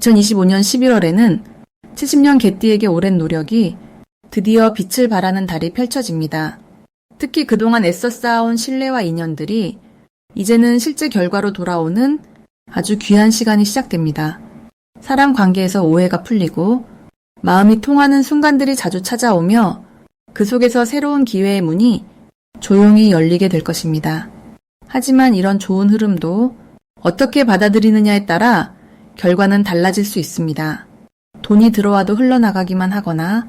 2025년 11월에는 70년 개띠에게 오랜 노력이 드디어 빛을 발하는 달이 펼쳐집니다. 특히 그동안 애써 쌓아온 신뢰와 인연들이 이제는 실제 결과로 돌아오는 아주 귀한 시간이 시작됩니다. 사람 관계에서 오해가 풀리고 마음이 통하는 순간들이 자주 찾아오며 그 속에서 새로운 기회의 문이 조용히 열리게 될 것입니다. 하지만 이런 좋은 흐름도 어떻게 받아들이느냐에 따라 결과는 달라질 수 있습니다. 돈이 들어와도 흘러나가기만 하거나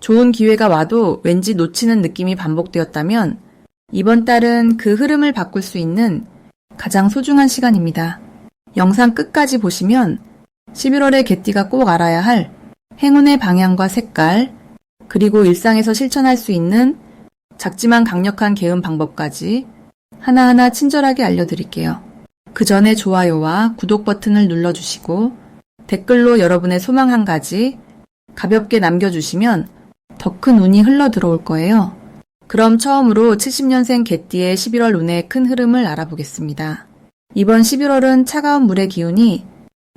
좋은 기회가 와도 왠지 놓치는 느낌이 반복되었다면 이번 달은 그 흐름을 바꿀 수 있는 가장 소중한 시간입니다. 영상 끝까지 보시면 11월에 개띠가 꼭 알아야 할 행운의 방향과 색깔, 그리고 일상에서 실천할 수 있는 작지만 강력한 개음 방법까지 하나하나 친절하게 알려드릴게요. 그 전에 좋아요와 구독 버튼을 눌러주시고 댓글로 여러분의 소망 한 가지 가볍게 남겨주시면 더 큰 운이 흘러 들어올 거예요. 그럼 처음으로 70년생 개띠의 11월 운의 큰 흐름을 알아보겠습니다. 이번 11월은 차가운 물의 기운이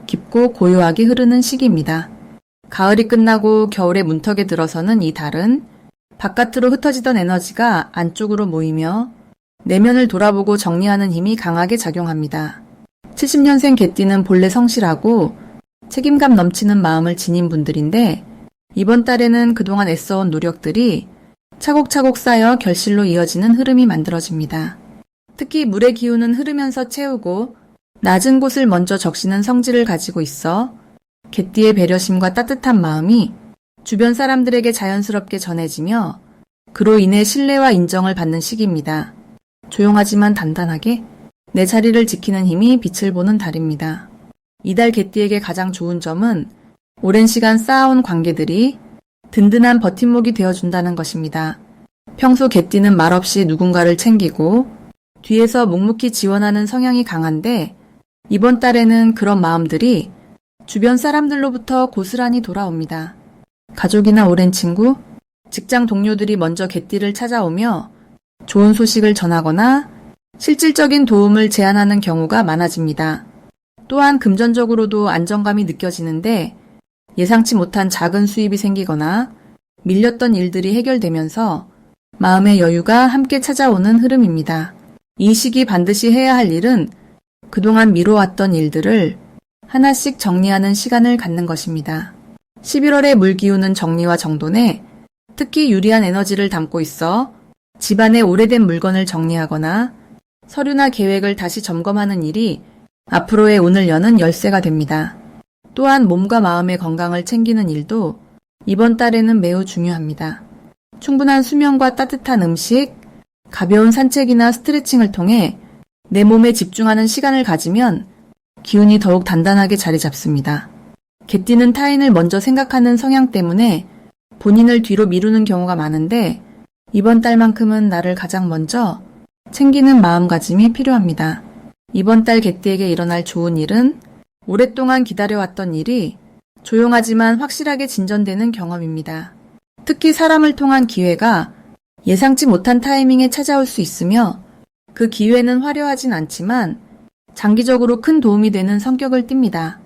깊고 고요하게 흐르는 시기입니다. 가을이 끝나고 겨울의 문턱에 들어서는 이 달은 바깥으로 흩어지던 에너지가 안쪽으로 모이며 내면을 돌아보고 정리하는 힘이 강하게 작용합니다. 70년생 개띠는 본래 성실하고 책임감 넘치는 마음을 지닌 분들인데 이번 달에는 그동안 애써온 노력들이 차곡차곡 쌓여 결실로 이어지는 흐름이 만들어집니다. 특히 물의 기운은 흐르면서 채우고 낮은 곳을 먼저 적시는 성질을 가지고 있어 개띠의 배려심과 따뜻한 마음이 주변 사람들에게 자연스럽게 전해지며 그로 인해 신뢰와 인정을 받는 시기입니다. 조용하지만 단단하게 내 자리를 지키는 힘이 빛을 보는 달입니다. 이달 개띠에게 가장 좋은 점은 오랜 시간 쌓아온 관계들이 든든한 버팀목이 되어준다는 것입니다. 평소 개띠는 말없이 누군가를 챙기고 뒤에서 묵묵히 지원하는 성향이 강한데 이번 달에는 그런 마음들이 주변 사람들로부터 고스란히 돌아옵니다. 가족이나 오랜 친구, 직장 동료들이 먼저 개띠를 찾아오며 좋은 소식을 전하거나 실질적인 도움을 제안하는 경우가 많아집니다. 또한 금전적으로도 안정감이 느껴지는데 예상치 못한 작은 수입이 생기거나 밀렸던 일들이 해결되면서 마음의 여유가 함께 찾아오는 흐름입니다. 이 시기 반드시 해야 할 일은 그동안 미뤄왔던 일들을 하나씩 정리하는 시간을 갖는 것입니다. 11월의 물기운은 정리와 정돈에 특히 유리한 에너지를 담고 있어 집안의 오래된 물건을 정리하거나 서류나 계획을 다시 점검하는 일이 앞으로의 운을 여는 열쇠가 됩니다. 또한 몸과 마음의 건강을 챙기는 일도 이번 달에는 매우 중요합니다. 충분한 수면과 따뜻한 음식, 가벼운 산책이나 스트레칭을 통해 내 몸에 집중하는 시간을 가지면 기운이 더욱 단단하게 자리 잡습니다. 개띠는 타인을 먼저 생각하는 성향 때문에 본인을 뒤로 미루는 경우가 많은데 이번 달만큼은 나를 가장 먼저 챙기는 마음가짐이 필요합니다. 이번 달 개띠에게 일어날 좋은 일은 오랫동안 기다려왔던 일이 조용하지만 확실하게 진전되는 경험입니다. 특히 사람을 통한 기회가 예상치 못한 타이밍에 찾아올 수 있으며 그 기회는 화려하진 않지만 장기적으로 큰 도움이 되는 성격을 띱니다.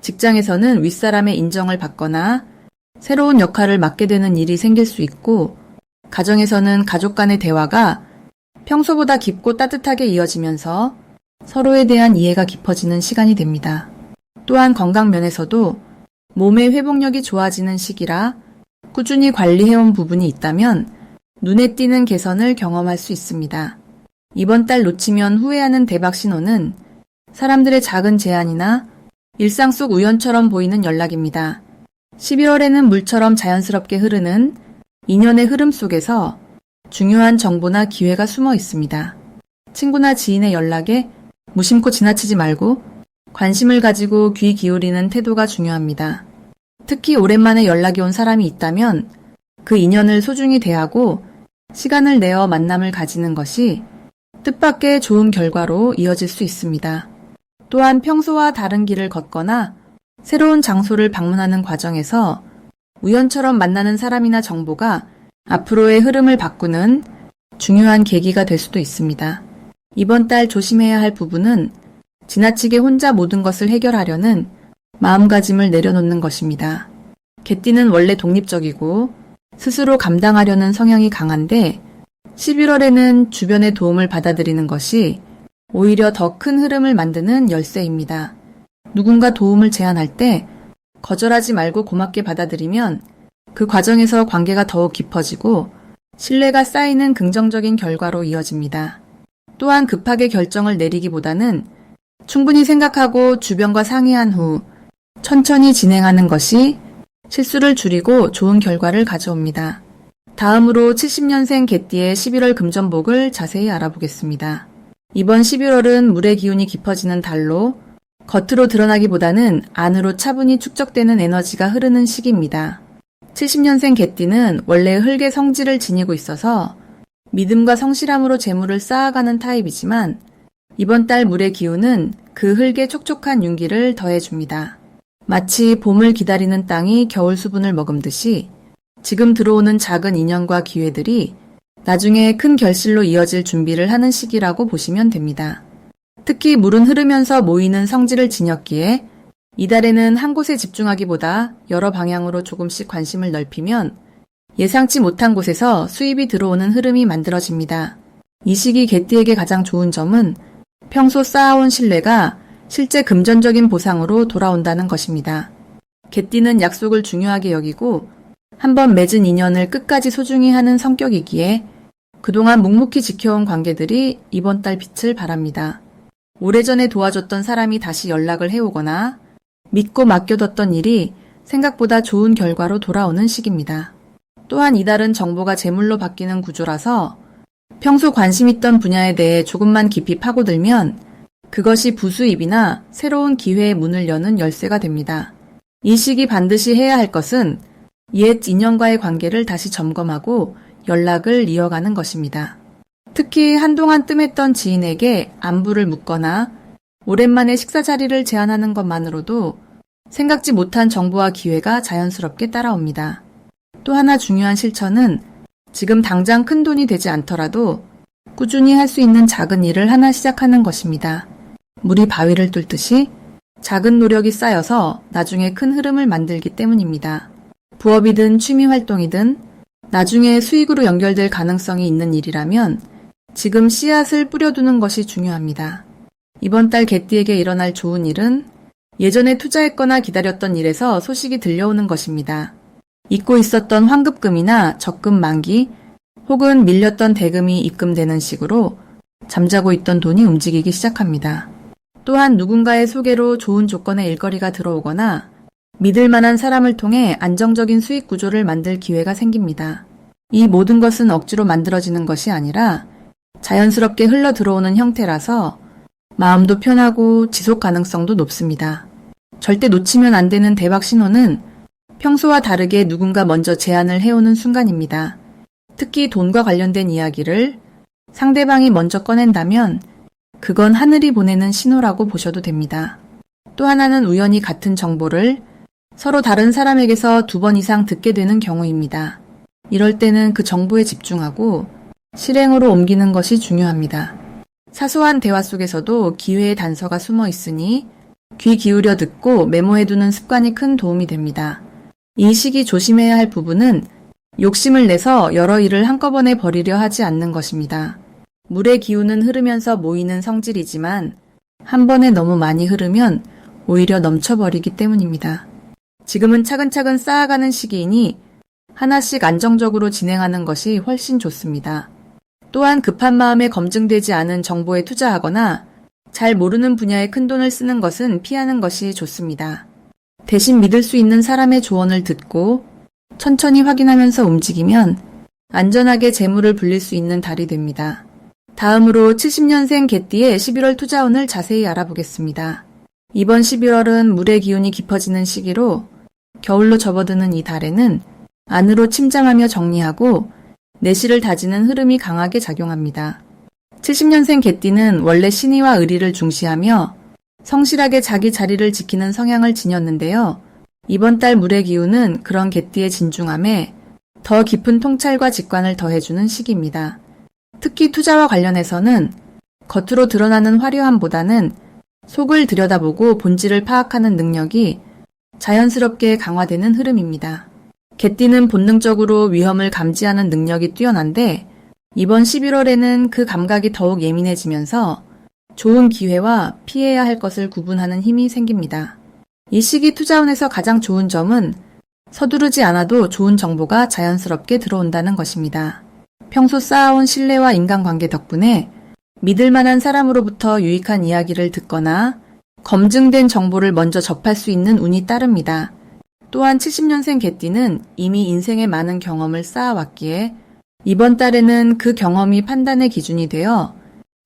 직장에서는 윗사람의 인정을 받거나 새로운 역할을 맡게 되는 일이 생길 수 있고 가정에서는 가족 간의 대화가 평소보다 깊고 따뜻하게 이어지면서 서로에 대한 이해가 깊어지는 시간이 됩니다. 또한 건강 면에서도 몸의 회복력이 좋아지는 시기라 꾸준히 관리해온 부분이 있다면 눈에 띄는 개선을 경험할 수 있습니다. 이번 달 놓치면 후회하는 대박 신호는 사람들의 작은 제안이나 일상 속 우연처럼 보이는 연락입니다. 11월에는 물처럼 자연스럽게 흐르는 인연의 흐름 속에서 중요한 정보나 기회가 숨어 있습니다. 친구나 지인의 연락에 무심코 지나치지 말고 관심을 가지고 귀 기울이는 태도가 중요합니다. 특히 오랜만에 연락이 온 사람이 있다면 그 인연을 소중히 대하고 시간을 내어 만남을 가지는 것이 뜻밖의 좋은 결과로 이어질 수 있습니다. 또한 평소와 다른 길을 걷거나 새로운 장소를 방문하는 과정에서 우연처럼 만나는 사람이나 정보가 앞으로의 흐름을 바꾸는 중요한 계기가 될 수도 있습니다. 이번 달 조심해야 할 부분은 지나치게 혼자 모든 것을 해결하려는 마음가짐을 내려놓는 것입니다. 개띠는 원래 독립적이고 스스로 감당하려는 성향이 강한데 11월에는 주변의 도움을 받아들이는 것이 오히려 더 큰 흐름을 만드는 열쇠입니다. 누군가 도움을 제안할 때 거절하지 말고 고맙게 받아들이면 그 과정에서 관계가 더욱 깊어지고 신뢰가 쌓이는 긍정적인 결과로 이어집니다. 또한 급하게 결정을 내리기보다는 충분히 생각하고 주변과 상의한 후 천천히 진행하는 것이 실수를 줄이고 좋은 결과를 가져옵니다. 다음으로 70년생 개띠의 11월 금전복을 자세히 알아보겠습니다. 이번 11월은 물의 기운이 깊어지는 달로 겉으로 드러나기보다는 안으로 차분히 축적되는 에너지가 흐르는 시기입니다. 70년생 개띠는 원래 흙의 성질을 지니고 있어서 믿음과 성실함으로 재물을 쌓아가는 타입이지만 이번 달 물의 기운은 그 흙에 촉촉한 윤기를 더해줍니다. 마치 봄을 기다리는 땅이 겨울 수분을 머금듯이 지금 들어오는 작은 인연과 기회들이 나중에 큰 결실로 이어질 준비를 하는 시기라고 보시면 됩니다. 특히 물은 흐르면서 모이는 성질을 지녔기에 이달에는 한 곳에 집중하기보다 여러 방향으로 조금씩 관심을 넓히면 예상치 못한 곳에서 수입이 들어오는 흐름이 만들어집니다. 이 시기 개띠에게 가장 좋은 점은 평소 쌓아온 신뢰가 실제 금전적인 보상으로 돌아온다는 것입니다. 개띠는 약속을 중요하게 여기고 한번 맺은 인연을 끝까지 소중히 하는 성격이기에 그동안 묵묵히 지켜온 관계들이 이번 달 빛을 발합니다. 오래전에 도와줬던 사람이 다시 연락을 해오거나 믿고 맡겨뒀던 일이 생각보다 좋은 결과로 돌아오는 시기입니다. 또한 이달은 정보가 재물로 바뀌는 구조라서 평소 관심 있던 분야에 대해 조금만 깊이 파고들면 그것이 부수입이나 새로운 기회의 문을 여는 열쇠가 됩니다. 이 시기 반드시 해야 할 것은 옛 인연과의 관계를 다시 점검하고 연락을 이어가는 것입니다. 특히 한동안 뜸했던 지인에게 안부를 묻거나 오랜만에 식사 자리를 제안하는 것만으로도 생각지 못한 정보와 기회가 자연스럽게 따라옵니다. 또 하나 중요한 실천은 지금 당장 큰 돈이 되지 않더라도 꾸준히 할 수 있는 작은 일을 하나 시작하는 것입니다. 물이 바위를 뚫듯이 작은 노력이 쌓여서 나중에 큰 흐름을 만들기 때문입니다. 부업이든 취미 활동이든 나중에 수익으로 연결될 가능성이 있는 일이라면 지금 씨앗을 뿌려두는 것이 중요합니다. 이번 달 개띠에게 일어날 좋은 일은 예전에 투자했거나 기다렸던 일에서 소식이 들려오는 것입니다. 잊고 있었던 환급금이나 적금 만기 혹은 밀렸던 대금이 입금되는 식으로 잠자고 있던 돈이 움직이기 시작합니다. 또한 누군가의 소개로 좋은 조건의 일거리가 들어오거나 믿을 만한 사람을 통해 안정적인 수익 구조를 만들 기회가 생깁니다. 이 모든 것은 억지로 만들어지는 것이 아니라 자연스럽게 흘러 들어오는 형태라서 마음도 편하고 지속 가능성도 높습니다. 절대 놓치면 안 되는 대박 신호는 평소와 다르게 누군가 먼저 제안을 해오는 순간입니다. 특히 돈과 관련된 이야기를 상대방이 먼저 꺼낸다면 그건 하늘이 보내는 신호라고 보셔도 됩니다. 또 하나는 우연히 같은 정보를 서로 다른 사람에게서 두 번 이상 듣게 되는 경우입니다. 이럴 때는 그 정보에 집중하고 실행으로 옮기는 것이 중요합니다. 사소한 대화 속에서도 기회의 단서가 숨어 있으니 귀 기울여 듣고 메모해두는 습관이 큰 도움이 됩니다. 이 시기 조심해야 할 부분은 욕심을 내서 여러 일을 한꺼번에 벌이려 하지 않는 것입니다. 물의 기운은 흐르면서 모이는 성질이지만 한 번에 너무 많이 흐르면 오히려 넘쳐버리기 때문입니다. 지금은 차근차근 쌓아가는 시기이니 하나씩 안정적으로 진행하는 것이 훨씬 좋습니다. 또한 급한 마음에 검증되지 않은 정보에 투자하거나 잘 모르는 분야에 큰 돈을 쓰는 것은 피하는 것이 좋습니다. 대신 믿을 수 있는 사람의 조언을 듣고 천천히 확인하면서 움직이면 안전하게 재물을 불릴 수 있는 달이 됩니다. 다음으로 70년생 개띠의 11월 투자운을 자세히 알아보겠습니다. 이번 11월은 물의 기운이 깊어지는 시기로 겨울로 접어드는 이 달에는 안으로 침잠하며 정리하고 내실을 다지는 흐름이 강하게 작용합니다. 70년생 개띠는 원래 신의와 의리를 중시하며 성실하게 자기 자리를 지키는 성향을 지녔는데요. 이번 달 물의 기운은 그런 개띠의 진중함에 더 깊은 통찰과 직관을 더해주는 시기입니다. 특히 투자와 관련해서는 겉으로 드러나는 화려함보다는 속을 들여다보고 본질을 파악하는 능력이 자연스럽게 강화되는 흐름입니다. 개띠는 본능적으로 위험을 감지하는 능력이 뛰어난데 이번 11월에는 그 감각이 더욱 예민해지면서 좋은 기회와 피해야 할 것을 구분하는 힘이 생깁니다. 이 시기 투자운에서 가장 좋은 점은 서두르지 않아도 좋은 정보가 자연스럽게 들어온다는 것입니다. 평소 쌓아온 신뢰와 인간관계 덕분에 믿을 만한 사람으로부터 유익한 이야기를 듣거나 검증된 정보를 먼저 접할 수 있는 운이 따릅니다. 또한 70년생 개띠는 이미 인생의 많은 경험을 쌓아왔기에 이번 달에는 그 경험이 판단의 기준이 되어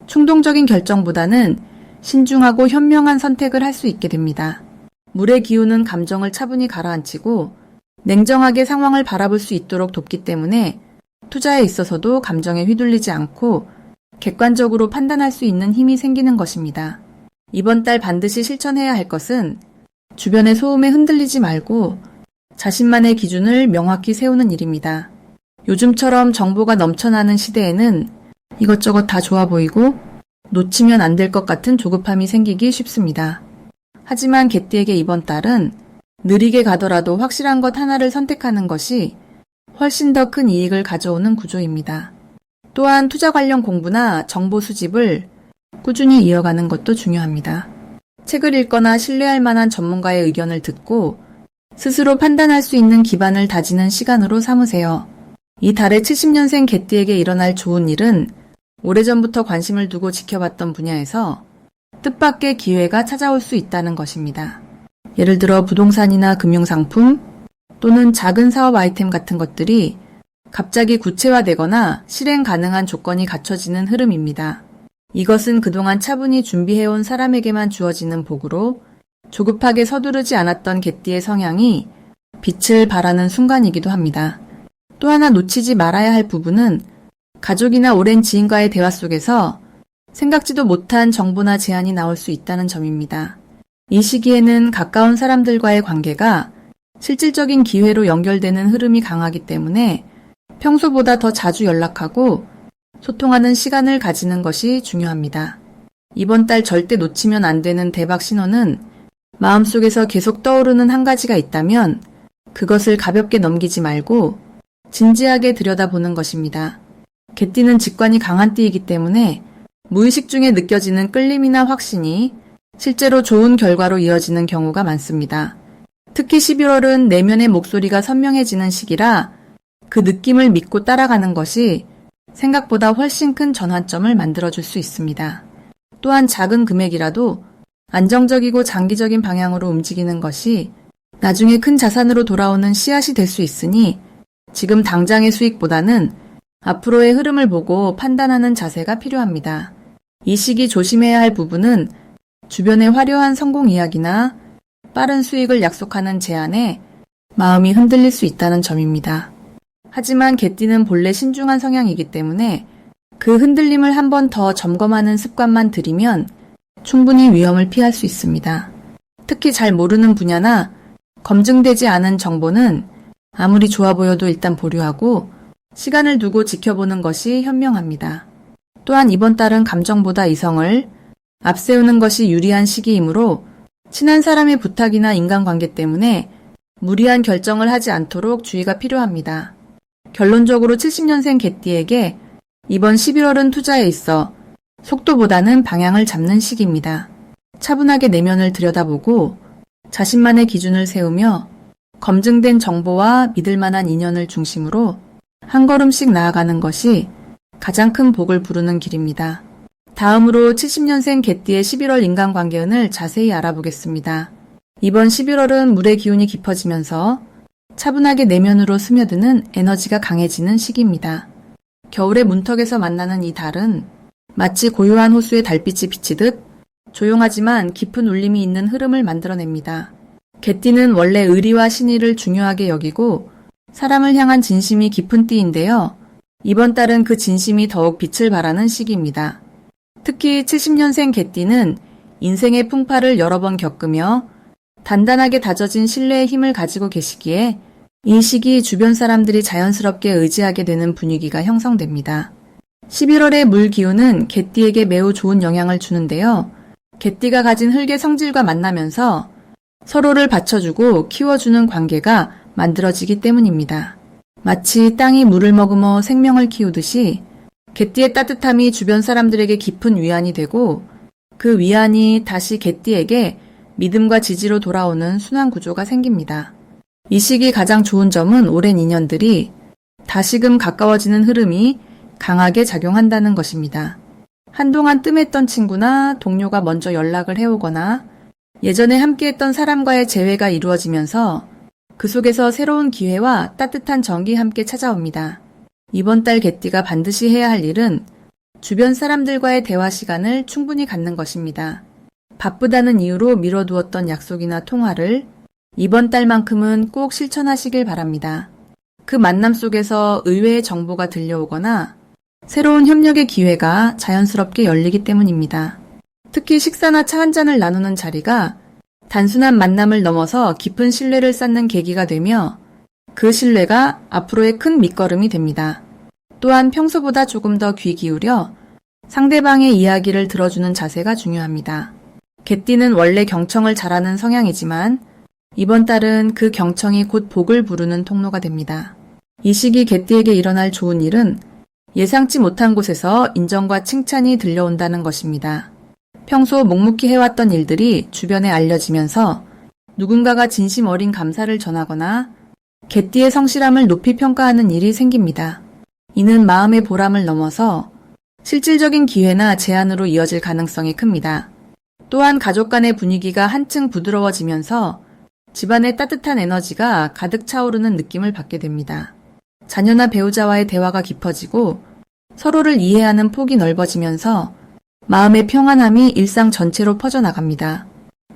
충동적인 결정보다는 신중하고 현명한 선택을 할 수 있게 됩니다. 물의 기운은 감정을 차분히 가라앉히고 냉정하게 상황을 바라볼 수 있도록 돕기 때문에 투자에 있어서도 감정에 휘둘리지 않고 객관적으로 판단할 수 있는 힘이 생기는 것입니다. 이번 달 반드시 실천해야 할 것은 주변의 소음에 흔들리지 말고 자신만의 기준을 명확히 세우는 일입니다. 요즘처럼 정보가 넘쳐나는 시대에는 이것저것 다 좋아 보이고 놓치면 안 될 것 같은 조급함이 생기기 쉽습니다. 하지만 개띠에게 이번 달은 느리게 가더라도 확실한 것 하나를 선택하는 것이 훨씬 더 큰 이익을 가져오는 구조입니다. 또한 투자 관련 공부나 정보 수집을 꾸준히 이어가는 것도 중요합니다. 책을 읽거나 신뢰할 만한 전문가의 의견을 듣고 스스로 판단할 수 있는 기반을 다지는 시간으로 삼으세요. 이 달의 70년생 개띠에게 일어날 좋은 일은 오래전부터 관심을 두고 지켜봤던 분야에서 뜻밖의 기회가 찾아올 수 있다는 것입니다. 예를 들어 부동산이나 금융상품 또는 작은 사업 아이템 같은 것들이 갑자기 구체화되거나 실행 가능한 조건이 갖춰지는 흐름입니다. 이것은 그동안 차분히 준비해온 사람에게만 주어지는 복으로 조급하게 서두르지 않았던 개띠의 성향이 빛을 발하는 순간이기도 합니다. 또 하나 놓치지 말아야 할 부분은 가족이나 오랜 지인과의 대화 속에서 생각지도 못한 정보나 제안이 나올 수 있다는 점입니다. 이 시기에는 가까운 사람들과의 관계가 실질적인 기회로 연결되는 흐름이 강하기 때문에 평소보다 더 자주 연락하고 소통하는 시간을 가지는 것이 중요합니다. 이번 달 절대 놓치면 안 되는 대박 신호는 마음속에서 계속 떠오르는 한 가지가 있다면 그것을 가볍게 넘기지 말고 진지하게 들여다보는 것입니다. 개띠는 직관이 강한 띠이기 때문에 무의식 중에 느껴지는 끌림이나 확신이 실제로 좋은 결과로 이어지는 경우가 많습니다. 특히 11월은 내면의 목소리가 선명해지는 시기라 그 느낌을 믿고 따라가는 것이 생각보다 훨씬 큰 전환점을 만들어줄 수 있습니다. 또한 작은 금액이라도 안정적이고 장기적인 방향으로 움직이는 것이 나중에 큰 자산으로 돌아오는 씨앗이 될 수 있으니 지금 당장의 수익보다는 앞으로의 흐름을 보고 판단하는 자세가 필요합니다. 이 시기 조심해야 할 부분은 주변의 화려한 성공 이야기나 빠른 수익을 약속하는 제안에 마음이 흔들릴 수 있다는 점입니다. 하지만 개띠는 본래 신중한 성향이기 때문에 그 흔들림을 한 번 더 점검하는 습관만 들이면 충분히 위험을 피할 수 있습니다. 특히 잘 모르는 분야나 검증되지 않은 정보는 아무리 좋아 보여도 일단 보류하고 시간을 두고 지켜보는 것이 현명합니다. 또한 이번 달은 감정보다 이성을 앞세우는 것이 유리한 시기이므로 친한 사람의 부탁이나 인간관계 때문에 무리한 결정을 하지 않도록 주의가 필요합니다. 결론적으로 70년생 개띠에게 이번 11월은 투자에 있어 속도보다는 방향을 잡는 시기입니다. 차분하게 내면을 들여다보고 자신만의 기준을 세우며 검증된 정보와 믿을 만한 인연을 중심으로 한 걸음씩 나아가는 것이 가장 큰 복을 부르는 길입니다. 다음으로 70년생 개띠의 11월 인간관계운을 자세히 알아보겠습니다. 이번 11월은 물의 기운이 깊어지면서 차분하게 내면으로 스며드는 에너지가 강해지는 시기입니다. 겨울의 문턱에서 만나는 이 달은 마치 고요한 호수에 달빛이 비치듯 조용하지만 깊은 울림이 있는 흐름을 만들어냅니다. 개띠는 원래 의리와 신의를 중요하게 여기고 사람을 향한 진심이 깊은 띠인데요. 이번 달은 그 진심이 더욱 빛을 발하는 시기입니다. 특히 70년생 개띠는 인생의 풍파를 여러 번 겪으며 단단하게 다져진 신뢰의 힘을 가지고 계시기에 이 시기 주변 사람들이 자연스럽게 의지하게 되는 분위기가 형성됩니다. 11월의 물 기운은 개띠에게 매우 좋은 영향을 주는데요. 개띠가 가진 흙의 성질과 만나면서 서로를 받쳐주고 키워주는 관계가 만들어지기 때문입니다. 마치 땅이 물을 머금어 생명을 키우듯이 개띠의 따뜻함이 주변 사람들에게 깊은 위안이 되고 그 위안이 다시 개띠에게 믿음과 지지로 돌아오는 순환 구조가 생깁니다. 이 시기 가장 좋은 점은 오랜 인연들이 다시금 가까워지는 흐름이 강하게 작용한다는 것입니다. 한동안 뜸했던 친구나 동료가 먼저 연락을 해오거나 예전에 함께했던 사람과의 재회가 이루어지면서 그 속에서 새로운 기회와 따뜻한 정이 함께 찾아옵니다. 이번 달 개띠가 반드시 해야 할 일은 주변 사람들과의 대화 시간을 충분히 갖는 것입니다. 바쁘다는 이유로 미뤄두었던 약속이나 통화를 이번 달만큼은 꼭 실천하시길 바랍니다. 그 만남 속에서 의외의 정보가 들려오거나 새로운 협력의 기회가 자연스럽게 열리기 때문입니다. 특히 식사나 차 한 잔을 나누는 자리가 단순한 만남을 넘어서 깊은 신뢰를 쌓는 계기가 되며 그 신뢰가 앞으로의 큰 밑거름이 됩니다. 또한 평소보다 조금 더 귀 기울여 상대방의 이야기를 들어주는 자세가 중요합니다. 개띠는 원래 경청을 잘하는 성향이지만 이번 달은 그 경청이 곧 복을 부르는 통로가 됩니다. 이 시기 개띠에게 일어날 좋은 일은 예상치 못한 곳에서 인정과 칭찬이 들려온다는 것입니다. 평소 묵묵히 해왔던 일들이 주변에 알려지면서 누군가가 진심 어린 감사를 전하거나 개띠의 성실함을 높이 평가하는 일이 생깁니다. 이는 마음의 보람을 넘어서 실질적인 기회나 제안으로 이어질 가능성이 큽니다. 또한 가족 간의 분위기가 한층 부드러워지면서 집안의 따뜻한 에너지가 가득 차오르는 느낌을 받게 됩니다. 자녀나 배우자와의 대화가 깊어지고 서로를 이해하는 폭이 넓어지면서 마음의 평안함이 일상 전체로 퍼져나갑니다.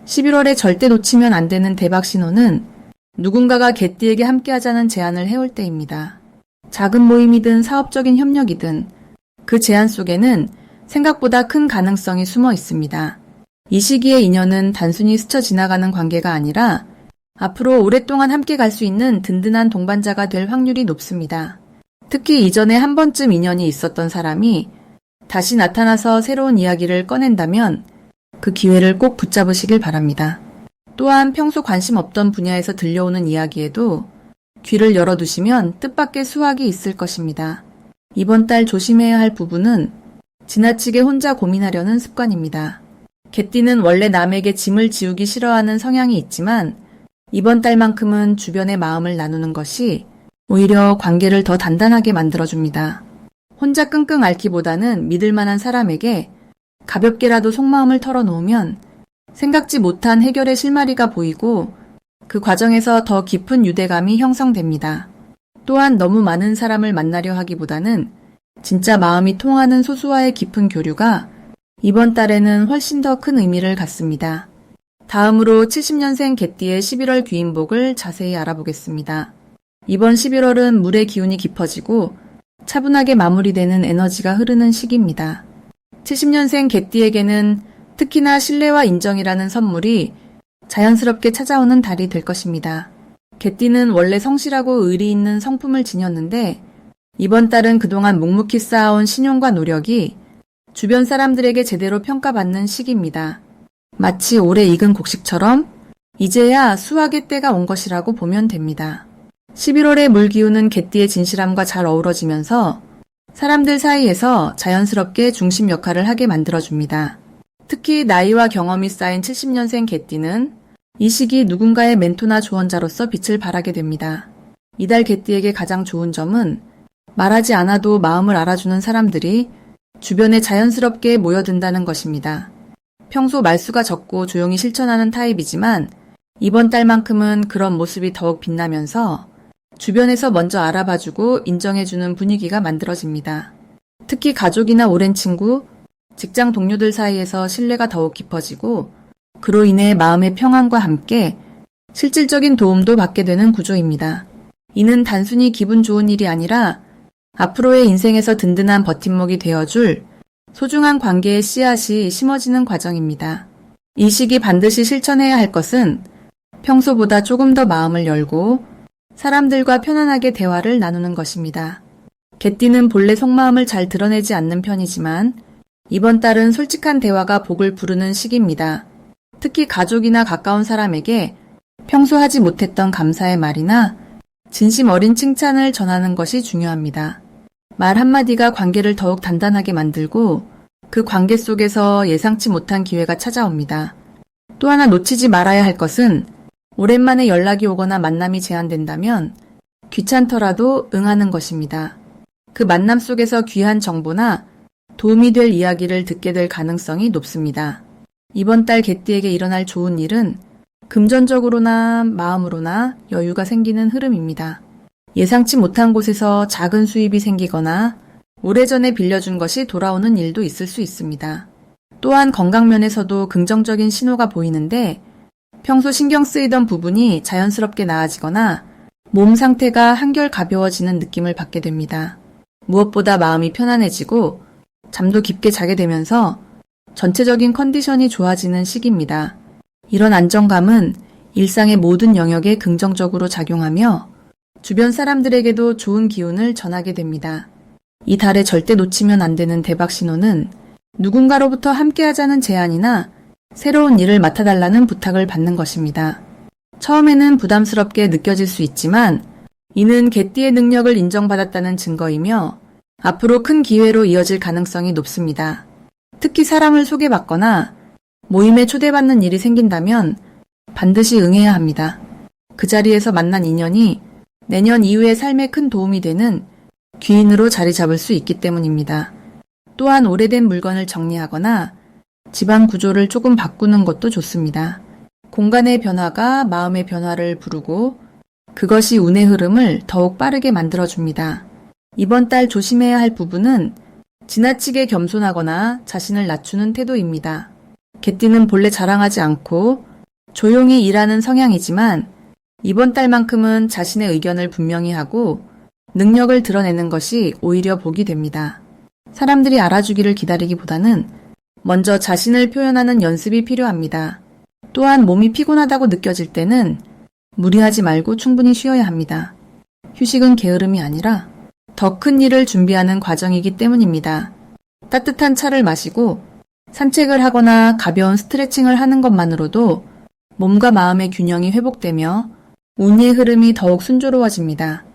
11월에 절대 놓치면 안 되는 대박 신호는 누군가가 개띠에게 함께하자는 제안을 해올 때입니다. 작은 모임이든 사업적인 협력이든 그 제안 속에는 생각보다 큰 가능성이 숨어 있습니다. 이 시기의 인연은 단순히 스쳐 지나가는 관계가 아니라 앞으로 오랫동안 함께 갈 수 있는 든든한 동반자가 될 확률이 높습니다. 특히 이전에 한 번쯤 인연이 있었던 사람이 다시 나타나서 새로운 이야기를 꺼낸다면 그 기회를 꼭 붙잡으시길 바랍니다. 또한 평소 관심 없던 분야에서 들려오는 이야기에도 귀를 열어두시면 뜻밖의 수확이 있을 것입니다. 이번 달 조심해야 할 부분은 지나치게 혼자 고민하려는 습관입니다. 개띠는 원래 남에게 짐을 지우기 싫어하는 성향이 있지만 이번 달만큼은 주변의 마음을 나누는 것이 오히려 관계를 더 단단하게 만들어줍니다. 혼자 끙끙 앓기보다는 믿을 만한 사람에게 가볍게라도 속마음을 털어놓으면 생각지 못한 해결의 실마리가 보이고 그 과정에서 더 깊은 유대감이 형성됩니다. 또한 너무 많은 사람을 만나려 하기보다는 진짜 마음이 통하는 소수와의 깊은 교류가 이번 달에는 훨씬 더 큰 의미를 갖습니다. 다음으로 70년생 개띠의 11월 귀인복을 자세히 알아보겠습니다. 이번 11월은 물의 기운이 깊어지고 차분하게 마무리되는 에너지가 흐르는 시기입니다. 70년생 개띠에게는 특히나 신뢰와 인정이라는 선물이 자연스럽게 찾아오는 달이 될 것입니다. 개띠는 원래 성실하고 의리 있는 성품을 지녔는데 이번 달은 그동안 묵묵히 쌓아온 신용과 노력이 주변 사람들에게 제대로 평가받는 시기입니다. 마치 오래 익은 곡식처럼 이제야 수확의 때가 온 것이라고 보면 됩니다. 11월에 물 기운은 개띠의 진실함과 잘 어우러지면서 사람들 사이에서 자연스럽게 중심 역할을 하게 만들어줍니다. 특히 나이와 경험이 쌓인 70년생 개띠는 이 시기 누군가의 멘토나 조언자로서 빛을 발하게 됩니다. 이달 개띠에게 가장 좋은 점은 말하지 않아도 마음을 알아주는 사람들이 주변에 자연스럽게 모여든다는 것입니다. 평소 말수가 적고 조용히 실천하는 타입이지만 이번 달만큼은 그런 모습이 더욱 빛나면서 주변에서 먼저 알아봐주고 인정해주는 분위기가 만들어집니다. 특히 가족이나 오랜 친구, 직장 동료들 사이에서 신뢰가 더욱 깊어지고 그로 인해 마음의 평안과 함께 실질적인 도움도 받게 되는 구조입니다. 이는 단순히 기분 좋은 일이 아니라 앞으로의 인생에서 든든한 버팀목이 되어줄 소중한 관계의 씨앗이 심어지는 과정입니다. 이 시기 반드시 실천해야 할 것은 평소보다 조금 더 마음을 열고 사람들과 편안하게 대화를 나누는 것입니다. 개띠는 본래 속마음을 잘 드러내지 않는 편이지만 이번 달은 솔직한 대화가 복을 부르는 시기입니다. 특히 가족이나 가까운 사람에게 평소 하지 못했던 감사의 말이나 진심 어린 칭찬을 전하는 것이 중요합니다. 말 한마디가 관계를 더욱 단단하게 만들고 그 관계 속에서 예상치 못한 기회가 찾아옵니다. 또 하나 놓치지 말아야 할 것은 오랜만에 연락이 오거나 만남이 제한된다면 귀찮더라도 응하는 것입니다. 그 만남 속에서 귀한 정보나 도움이 될 이야기를 듣게 될 가능성이 높습니다. 이번 달 개띠에게 일어날 좋은 일은 금전적으로나 마음으로나 여유가 생기는 흐름입니다. 예상치 못한 곳에서 작은 수입이 생기거나 오래전에 빌려준 것이 돌아오는 일도 있을 수 있습니다. 또한 건강면에서도 긍정적인 신호가 보이는데 평소 신경 쓰이던 부분이 자연스럽게 나아지거나 몸 상태가 한결 가벼워지는 느낌을 받게 됩니다. 무엇보다 마음이 편안해지고 잠도 깊게 자게 되면서 전체적인 컨디션이 좋아지는 시기입니다. 이런 안정감은 일상의 모든 영역에 긍정적으로 작용하며 주변 사람들에게도 좋은 기운을 전하게 됩니다. 이 달에 절대 놓치면 안 되는 대박 신호는 누군가로부터 함께하자는 제안이나 새로운 일을 맡아달라는 부탁을 받는 것입니다. 처음에는 부담스럽게 느껴질 수 있지만 이는 개띠의 능력을 인정받았다는 증거이며 앞으로 큰 기회로 이어질 가능성이 높습니다. 특히 사람을 소개받거나 모임에 초대받는 일이 생긴다면 반드시 응해야 합니다. 그 자리에서 만난 인연이 내년 이후의 삶에 큰 도움이 되는 귀인으로 자리 잡을 수 있기 때문입니다. 또한 오래된 물건을 정리하거나 집안 구조를 조금 바꾸는 것도 좋습니다. 공간의 변화가 마음의 변화를 부르고 그것이 운의 흐름을 더욱 빠르게 만들어줍니다. 이번 달 조심해야 할 부분은 지나치게 겸손하거나 자신을 낮추는 태도입니다. 개띠는 본래 자랑하지 않고 조용히 일하는 성향이지만 이번 달만큼은 자신의 의견을 분명히 하고 능력을 드러내는 것이 오히려 복이 됩니다. 사람들이 알아주기를 기다리기보다는 먼저 자신을 표현하는 연습이 필요합니다. 또한 몸이 피곤하다고 느껴질 때는 무리하지 말고 충분히 쉬어야 합니다. 휴식은 게으름이 아니라 더 큰 일을 준비하는 과정이기 때문입니다. 따뜻한 차를 마시고 산책을 하거나 가벼운 스트레칭을 하는 것만으로도 몸과 마음의 균형이 회복되며 운의 흐름이 더욱 순조로워집니다.